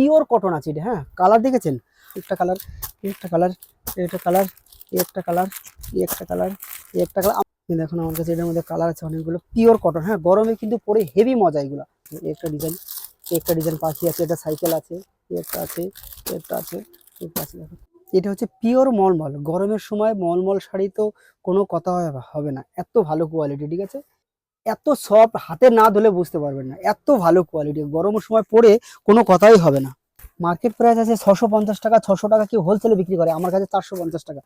Pure cotton আছে এটা হ্যাঁ কালার দেখেছেন একটা কালার একটা কালার একটা কালার একটা কালার একটা কালার একটা কালার দেখুন আমার কাছে এটার মধ্যে কালার আছে অনেকগুলো পিওর কটন হ্যাঁ গরমে কিন্তু পরে হেভি মজা এগুলো একটা ডিজাইন একটা ডিজাইন পাখি আছে এটা সাইকেল আছে একটা আছে একটা আছে একটা আছে দেখো এটা হচ্ছে পিওর মলমল গরমের সময় মলমল শাড়ি তো কোনো কথা হবে না এত ভালো কোয়ালিটি ঠিক আছে এত সফট হাতে না ধুলে বুঝতে পারবেন না। এত ভালো কোয়ালিটি গরমের সময় পরে কোনো কথাই হবে না। মার্কেট প্রাইস আছে ছশো পঞ্চাশ টাকা ছশো টাকা কেউ হোলসেলে বিক্রি করে, আমার কাছে চারশো পঞ্চাশ টাকা।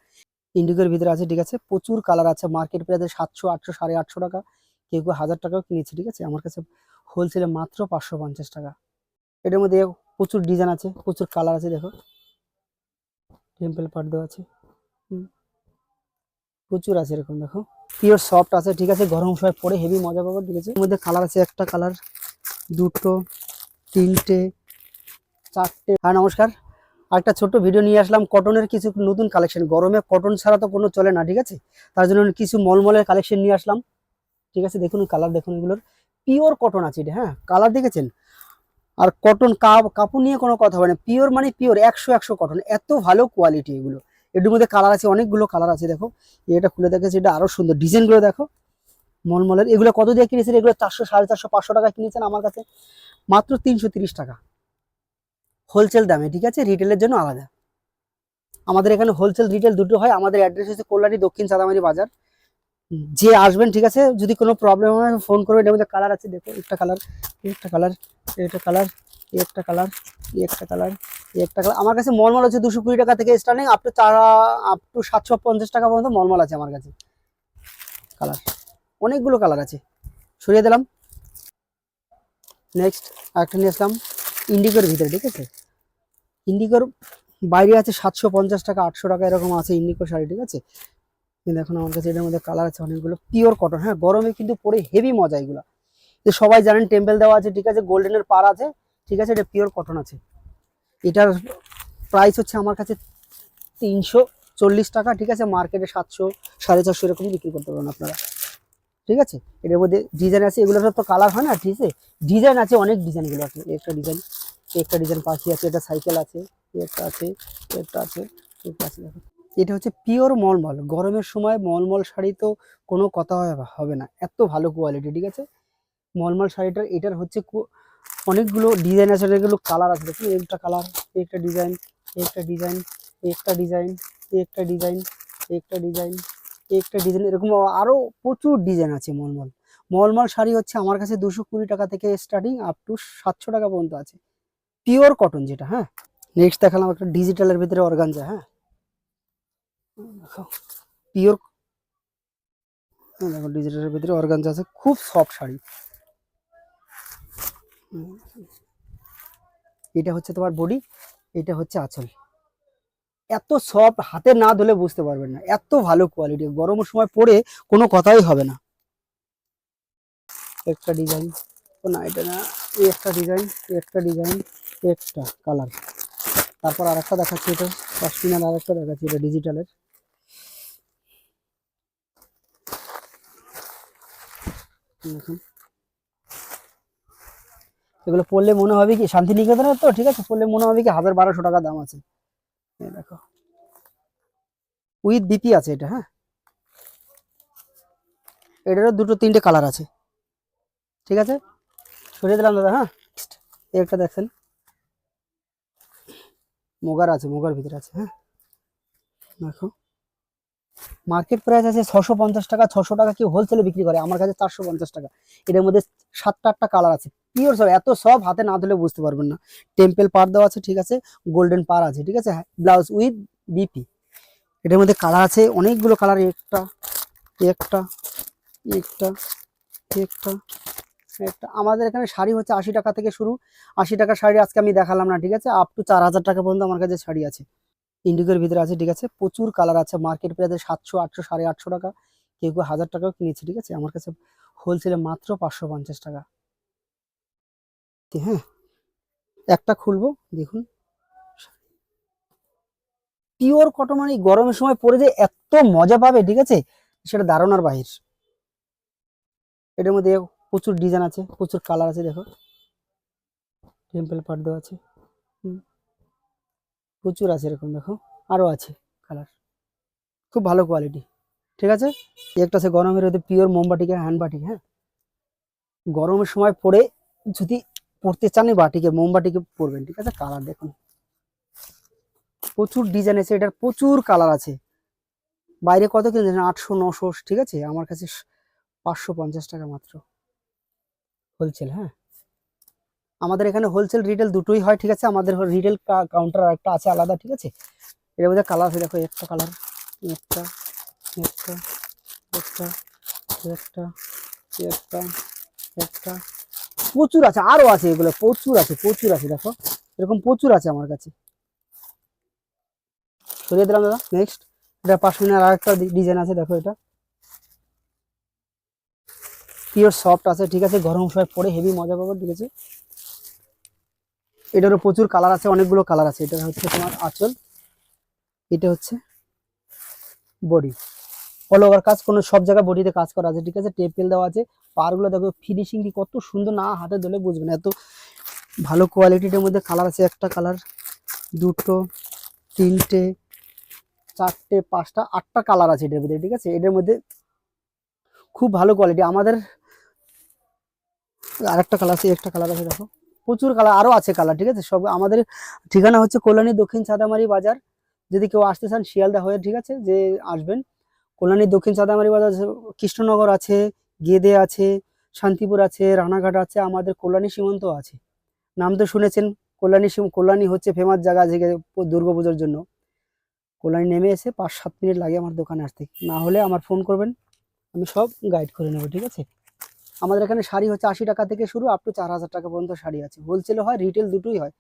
ইন্ডিগোর ভিতরে আছে, ঠিক আছে? প্রচুর কালার আছে মার্কেট প্রাইস আছে সাতশো, আটশো, সাড়ে আটশো টাকা। কেউ কেউ হাজার টাকাও কিনেছে, ঠিক আছে? আমার কাছে হোলসেলে মাত্র পাঁচশো পঞ্চাশ টাকা। এটার মধ্যে প্রচুর ডিজাইন আছে, প্রচুর কালার আছে, দেখো। টেম্পল পাট দেওয়া আছে। প্রচুর আছে এরকম, দেখো। পিওর সফট আছে, ঠিক আছে? গরম সময় পরে হেভি মজা পাবো, ঠিক আছে? মধ্যে কালার আছে, একটা কালার দুটো, তিনটে, চারটে। হ্যাঁ নমস্কার। একটা ছোট্ট ভিডিও নিয়ে আসলাম কটনের কিছু নতুন কালেকশন গরমে কটন ছাড়া তো কোনো চলে না, ঠিক আছে? তার জন্য কিছু মলমলের কালেকশন নিয়ে আসলাম, ঠিক আছে? দেখুন কালার দেখুন এগুলোর। পিওর কটন আছে এটা হ্যাঁ? কালার দেখেছেন? আর কটন কাপ, কাপড় নিয়ে কোনো কথা হবে না। পিওর মানে পিওর একশো একশো কটন এত ভালো কোয়ালিটি এগুলো। এটার মধ্যে কালার আছে, অনেকগুলো কালার আছে, দেখো। এটা খুলে দেখেছি এটা আরও সুন্দর। ডিজাইনগুলো দেখো, মলমলের। এগুলো কত দিয়ে কিনেছেন? এগুলো চারশো, সাড়ে চারশো, পাঁচশো টাকা কিনেছেন আমার কাছে। মাত্র তিনশো টাকা। হোলসেল দামে, ঠিক আছে? রিটেলের জন্য আলাদা। আমাদের এখানে হোলসেল রিটেল দুটো হয়। আমাদের অ্যাড্রেস হচ্ছে কল্যাণী, দক্ষিণ চাঁদামারি বাজার। যে আসবেন, ঠিক আছে? যদি কোনো প্রবলেম হয় ফোন করবেন। এটার মধ্যে কালার আছে, দেখো। একটা কালার একটা কালার একটা কালার একটা কালার একটা কালার একটা আমার কাছে মলমল হচ্ছে দুশো কুড়ি টাকা থেকে স্টার্টিং আপ টু চার আপ টু সাতশো পঞ্চাশ টাকা পর্যন্ত মলমল আছে আমার কাছে। কালার অনেকগুলো কালার আছে। সরিয়ে দিলাম। নেক্সট আরেকটা নিয়ে আসলাম। ইন্ডিগোর ভিতরে, ঠিক আছে? ইন্ডিগোর বাইরে আছে সাতশো পঞ্চাশ টাকা, আটশো টাকা এরকম আছে ইন্ডিগো শাড়ি, ঠিক আছে? কিন্তু এখন আমার কাছে এটার মধ্যে কালার আছে অনেকগুলো। পিওর কটন হ্যাঁ গরমে কিন্তু পরে হেভি মজা এগুলো। সবাই জানেন টেম্পেল দেওয়া আছে, ঠিক আছে? গোল্ডেনের পার আছে, ঠিক আছে? এটা পিওর কটন আছে। এটার প্রাইস হচ্ছে আমার কাছে তিনশো চল্লিশ টাকা, ঠিক আছে? মার্কেটে সাতশো, সাড়ে চারশো এরকম বিক্রি করতে পারবেন আপনারা। ঠিক আছে? এটার মধ্যে ডিজাইন আছে, এগুলো তো কালার হয় না, ঠিক আছে? ডিজাইন আছে, অনেক ডিজাইনগুলো আছে। একটা ডিজাইন একটা ডিজাইন পাখি আছে এটা সাইকেল আছে, একটা আছে একটা আছে একটা আছে এটা হচ্ছে পিওর মলমল। গরমের সময় মলমল শাড়ি তো কোনো কথা হবে- না। এত ভালো কোয়ালিটি ঠিক আছে? মলমল শাড়িটার, এটার হচ্ছে অনেকগুলো ডিজাইন আছে, অনেকগুলো কালার আছে। দেখুন একটা কালার একটা ডিজাইন একটা ডিজাইন একটা ডিজাইন একটা ডিজাইন একটা ডিজাইন একটা ডিজাইন এরকম আরও প্রচুর ডিজাইন আছে মলমল। মলমল শাড়ি হচ্ছে আমার কাছে দুশো কুড়ি টাকা থেকে স্টার্টিং আপ টু সাতশো টাকা পর্যন্ত আছে। পিওর কটন যেটা হ্যাঁ? নেক্সট দেখালাম একটা ডিজিটালের ভিতরে অর্গানজা হ্যাঁ? দেখো পিওর দেখো ডিজিটালের ভিতরে অর্গানজা আছে। খুব সফট শাড়ি। এটা হচ্ছে তোমার বডি এটা হচ্ছে আঁচল। এত সফট হাতে না ধুলে বুঝতে পারবেন না। এত ভালো কোয়ালিটি গরমের সময় পরে কোনো কথাই হবে না। একটা ডিজাইন ও না, এটা না, এই একটা ডিজাইন একটা ডিজাইন একটা কালার তারপর আর একটা দেখাচ্ছি এটা পাশমিনার আর একটা দেখাচ্ছি এটা ডিজিটালের দেখুন। এগুলো পড়লে মনে হবে কি, শান্তিনিকেতনের তো, ঠিক আছে? পড়লে মনে হবে কি, হাজার বারোশো টাকা দাম আছে। দেখো। উইথ বিপি আছে এটা হ্যাঁ? এটারও দুটো তিনটে কালার আছে। ঠিক আছে? সরিয়ে দিলাম দাদা হ্যাঁ? একটা দেখছেন মোগার আছে, মোগার ভিতরে আছে হ্যাঁ? দেখো। মার্কেট প্রাইস আছে ছশো পঞ্চাশ টাকা, ছশো টাকা কেউ হোলসেলে বিক্রি করে, আমার কাছে চারশো পঞ্চাশ টাকা। এটার মধ্যে সাতটা আটটা কালার আছে। পিওর সব এত সব হাতে না ধুলে বুঝতে পারবেন না। টেম্পেল পার দেওয়া আছে, ঠিক আছে? গোল্ডেন পার আছে, ঠিক আছে? ব্লাউজ উইথ বিপি এটার মধ্যে কালার আছে, অনেকগুলো কালার একটা একটা একটা একটা একটা। আমাদের এখানে শাড়ি হচ্ছে আশি টাকা থেকে শুরু। আশি টাকার শাড়ি আজকে আমি দেখালাম না, ঠিক আছে? আপ টু চার হাজার টাকা পর্যন্ত আমার কাছে শাড়ি আছে। ইন্ডিগোর ভিতরে আছে, ঠিক আছে? প্রচুর কালার আছে। মার্কেট প্রাইসে সাতশো, আটশো, সাড়ে আটশো টাকা। কেউ কেউ হাজার টাকাও কিনেছে, ঠিক আছে? আমার কাছে হোলসেলে মাত্র পাঁচশো পঞ্চাশ টাকা। হ্যাঁ? একটা খুলবো, দেখুন। পিওর কটন মানে গরমের সময় পরে যে এত মজা পাবে, ঠিক আছে? সেটা ধারণার বাহির। এটার মধ্যে প্রচুর ডিজাইন আছে, প্রচুর কালার আছে, দেখো। টেম্পল পাট দেওয়া আছে। প্রচুর আছে এরকম, দেখো। আরও আছে কালার। খুব ভালো কোয়ালিটি, ঠিক আছে? একটা আছে গরমের মধ্যে পিওর মোমবাটিকে হ্যান্ড বাটিক হ্যাঁ? গরমের সময় পরে যদি পরতে চান বাটিকে, মোমবাটিকে পরবেন, ঠিক আছে? কালার দেখুন। প্রচুর ডিজাইন আছে, এটার প্রচুর কালার আছে। বাইরে কত কিনছেন? আটশো, নশো, ঠিক আছে? আমার কাছে পাঁচশো পঞ্চাশ টাকা মাত্র। হোলসেল হ্যাঁ? আমাদের এখানে হোলসেল রিটেল দুটোই হয়, ঠিক আছে? আমাদের রিটেল কাউন্টার একটা আছে আলাদা, ঠিক আছে? এর মধ্যে কালার আছে দেখো, একটা কালার একটা একটা একটা একটা একটা একটা প্রচুর আছে, আরও আছে এগুলো, প্রচুর আছে প্রচুর আছে, দেখো। এরকম প্রচুর আছে আমার কাছে। সরিয়ে দিলাম দাদা নেক্সট এটা পাশমিনের আর একটা ডিজাইন আছে, দেখো এটা। পিওর সফট আছে, ঠিক আছে, গরম সময় পরে হেভি মজা পাবো, ঠিক আছে। এটারও প্রচুর কালার আছে, অনেকগুলো কালার আছে। এটা হচ্ছে তোমার আঁচল, এটা হচ্ছে বডি অল ওভার কাজ কোনো সব জায়গায় বডিতে কাজ করা আছে, ঠিক আছে? টেপেল দেওয়া আছে পারগুলো দেখো ফিনিশিংটি কত সুন্দর, না হাতে ধরে বুঝবেন এত ভালো কোয়ালিটির মধ্যে কালার আছে, একটা কালার দুটো, তিনটে, চারটে, পাঁচটা, আটটা কালার আছে এটার মধ্যে ঠিক আছে? এটার মধ্যে খুব ভালো কোয়ালিটি আমাদের আরেকটা কালার আছে, একটা কালার আছে, দেখো। প্রচুর কালার আরও আছে কালার ঠিক আছে? সব আমাদের ঠিকানা হচ্ছে কল্যাণী দক্ষিণ চাঁদামারি বাজার। যদি কেউ আসতে চান, শিয়ালদা হয়ে, ঠিক আছে? যে আসবেন কল্যাণী দক্ষিণ চাঁদামারি বাজার আছে, কৃষ্ণনগর আছে গেদে আছে শান্তিপুর আছে রানাঘাট আছে আমাদের কল্যাণী সীমান্ত আছে। নাম তো শুনেছেন কল্যাণী কল্যাণী হচ্ছে ফেমাস জায়গা যে দুর্গাপুজোর জন্য। কল্যাণী নেমে এসে পাঁচ সাত মিনিট লাগে আমার দোকানে আসতে। না হলে আমার ফোন করবেন আমি সব গাইড করে নেব ঠিক আছে? আমাদের এখানে শাড়ি হচ্ছে আশি টাকা থেকে শুরু আপ টু চার হাজার টাকা পর্যন্ত শাড়ি আছে। হোলসেলও হয় রিটেল দুটোই হয়।